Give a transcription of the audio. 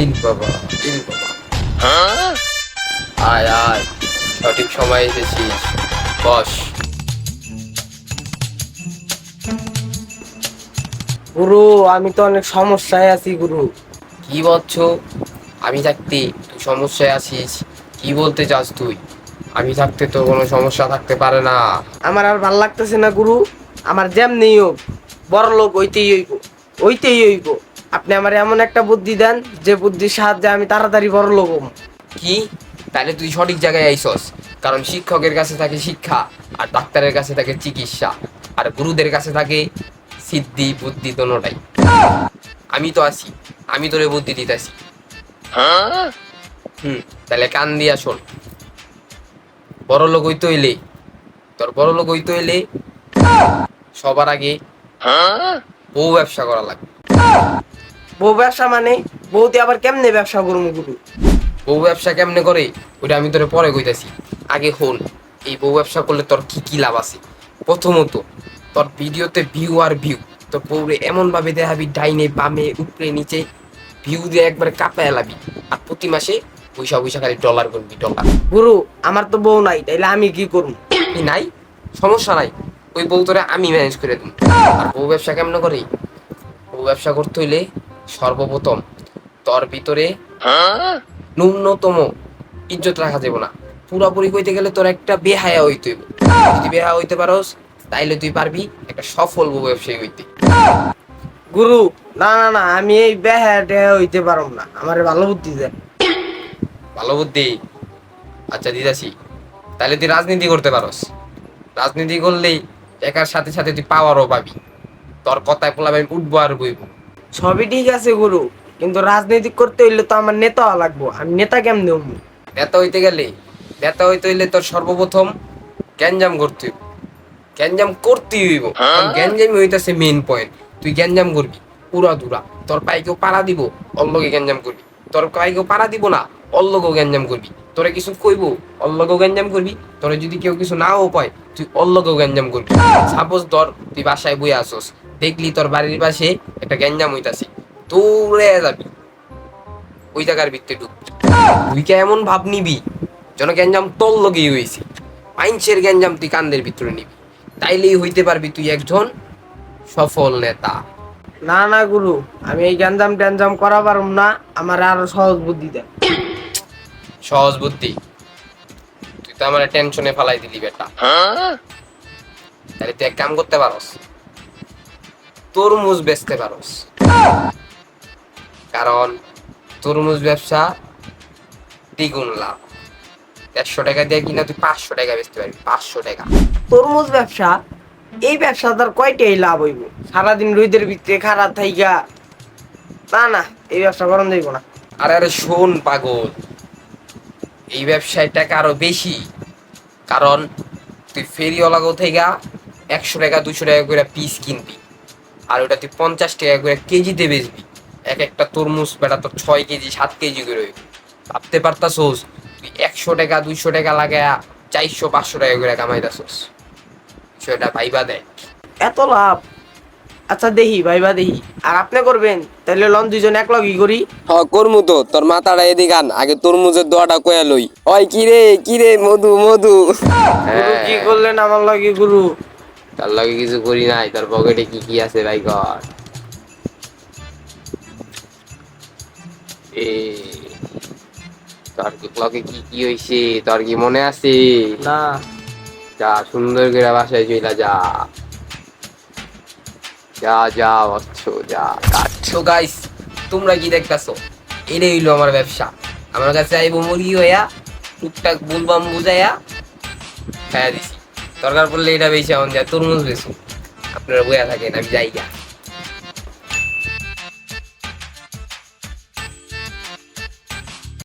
ইল বাবা ইল বাবা। আয় আয় সঠিক সময় এসেছিস। বস। গুরু আমি তো অনেক সমস্যায় আছি গুরু। কি বলছ? আমি থাকতে তুই সমস্যায় আছিস। কি বলতে চাস তুই? আমি থাকতে তোর কোনো সমস্যা থাকতে পারে না। আমার আর ভালো লাগতেছে না গুরু। আমার যেমনি হোক বড় লোক ওইতেই হইব। ওইতেই হইব। আপনি আমার এমন একটা বুদ্ধি দেন, যে বুদ্ধির সাহায্যে আমি তাড়াতাড়ি বড় লোক কি? তাহলে তুই সঠিক জায়গায় আইসস, কারণ শিক্ষকের কাছে থাকে শিক্ষা, আর ডাক্তারের কাছে থাকে চিকিৎসা, আর গুরুদের কাছে থাকে সিদ্ধি, বুদ্ধি দোনোটাই। আমি তো আছি, আমি তোরে বুদ্ধি দিতেছি। হুম, তাহলে কান দিয়া শোন। বড় লোক হইতে হইলে, তোর বড় লোক হইতে হইলে সবার আগে বউ ব্যবসা করা লাগবে। বউ ব্যবসা মানে বউতে আবার কেমনে ব্যবসা করব গুরু? বউ ব্যবসা কেমনে করে? ওইটা আমি তোরে পরে কইতাছি। আগে হন এই বউ ব্যবসা করলে তোর কি কি লাভ আছে? প্রথমত তোর ভিডিওতে ভিউ আর ভিউ তোর বউরে এমন ভাবে দেখাবি ডাইনে বামে উপরে নিচে। ভিউ দিয়ে একবারে কাঁপায় এলাবি আর প্রতি মাসে পয়সা পয়সা খালি ডলার করবি ডলার গুরু আমার তো বউ নাই তাইলে আমি কি করব কি নাই? সমস্যা নাই। ওই বউ তোরে আমি ম্যানেজ করে দেব আর বউ ব্যবসা কেমন করে? বউ ব্যবসা করতে হইলে সর্বপ্রথম তোর ভিতরে ন্যূনতম ইজ্জত রাখা যাবে না। পুরাপুরি কইতে গেলে তোর একটা বেহায়া হইতে হইব। যদি বেহায়া হইতে পারোস তাইলে তুই পারবি একটা সফল ব্যবসায়ী হইতে। গুরু না না না আমি এই বেহা টেহা হইতে পারব না। আমার ভালো বুদ্ধি দেন। ভালো বুদ্ধি? আচ্ছা দিদাসি তাহলে তুই রাজনীতি করতে পারোস। রাজনীতি করলেই একার সাথে সাথে তুই পাওয়ারও পাবি। তোর কথায় পোলাবে উঠবো আর বইব। সবই ঠিক আছে গুরু। কিন্তু রাজনীতি করতে হইলে তো আমার নেতা হওয়া লাগবো। আমি নেতা কেমনে হব নেতা হইতে গেলে নেতা হইতে হইলে তোর সর্বপ্রথম গ্যাঞ্জাম করতে হইব। গ্যাঞ্জাম করতেই হইব। কারণ গ্যাঞ্জামই হইতাছে মেইন পয়েন্ট তুই গ্যাঞ্জাম করবি পুরা দুরা তোর পায়ে কেউ পাড়া দিব অল্লগে গ্যাঞ্জাম করবি। তোর পায়ে কেউ পাড়া দিব না অল্লগও গ্যাঞ্জাম করবি। তোরে কিছু কইব অল্লগও গ্যাঞ্জাম করবি। তোরে যদি কেউ কিছু নাও পায় তুই অল্লগও গ্যাঞ্জাম করবি। সাপোজ ধর তুই বাসায় বই আসোস। দেখলি তোর বাড়ির পাশে একটা গ্যাঞ্জাম হইতাছে দৌড়ে যাবি। ওই জায়গার ভিতরে ঢুক। তুই কে এমন ভাব নিবি যেন গ্যাঞ্জাম তোর লগেই হয়েছে মাইন্সের গ্যাঞ্জাম তুই কান্দের ভিতরে নিবি। তাইলেই হইতে পারবি তুই একজন সফল নেতা। না না গুরু আমি এই গ্যাঞ্জাম ট্যাঞ্জাম করা পারব না আমার আরও সহজ বুদ্ধি দেন সহজ বুদ্ধি? তুই তো আমার টেনশনে ফেলাই দিলি বেটা। তাহলে তুই এক কাম করতে পারস তরমুজ বেচতে পারস। কারণ তরমুজ ব্যবসা দ্বিগুণ লাভ। একশো টাকা দিয়ে কিনা তুই পাঁচশো টাকা বেচতে পারবি পাঁচশো টাকা। তরমুজ ব্যবসা এই ব্যবসা তার কয়টাই লাভ হইব? সারাদিন রোদের ভিতরে খারাপ থাইকা না না এই ব্যবসা করান যাইব না। আরে আরে শোন পাগল এই ব্যবসায় টাকা আরও বেশি। কারণ তুই ফেরিওয়ালা থেকে একশো টাকা দুশো টাকা করে পিস কিনবি। আর ওটা তুই পঞ্চাশ টাকা করে কেজিতে বেচবি। এক একটা তরমুজ বেটা তোর ছয় কেজি সাত কেজি করে। ভাবতে পারতাছোস তুই একশো টাকা দুইশো টাকা লাগায়া চারশো পাঁচশো টাকা করে কামাইতাছোস। সেটা ভাইবা দেয়। এত লাভ? আচ্ছা দেখি ভাইবা দেখি। আর আপনি করবেন? তাহলে লন দুইজন এক লগই করি। হ করমু তো। তোর মাথাটা এদিকে আন আগে তরমুজের দোয়াটা কয়া লই। ওই কিরে কিরে মধু মধু। গুরু কি করলেন আমার লগে গুরু? তার লগে কিছু করি নাই তার পকেটে কি কি আছে ভাই এ তোর কি লগে কি কি হইছে তোর কি মনে আছে? না। যা সুন্দর করে বাসায় চইলা যা। যা যা অচ্ছ যা কাটছো গাইস তোমরা কি দেখতাছো? এটাই হইল আমার ব্যবসা। আমার কাছে আইবো মুরগি হইয়া টুকটাক বুলবাম বুঝাইয়া খাইয়া দিছি। দরকার পড়লে এটা বেশি এখন যায় তরমুজ বেশি। আপনারা বইয়া থাকেন আমি যাই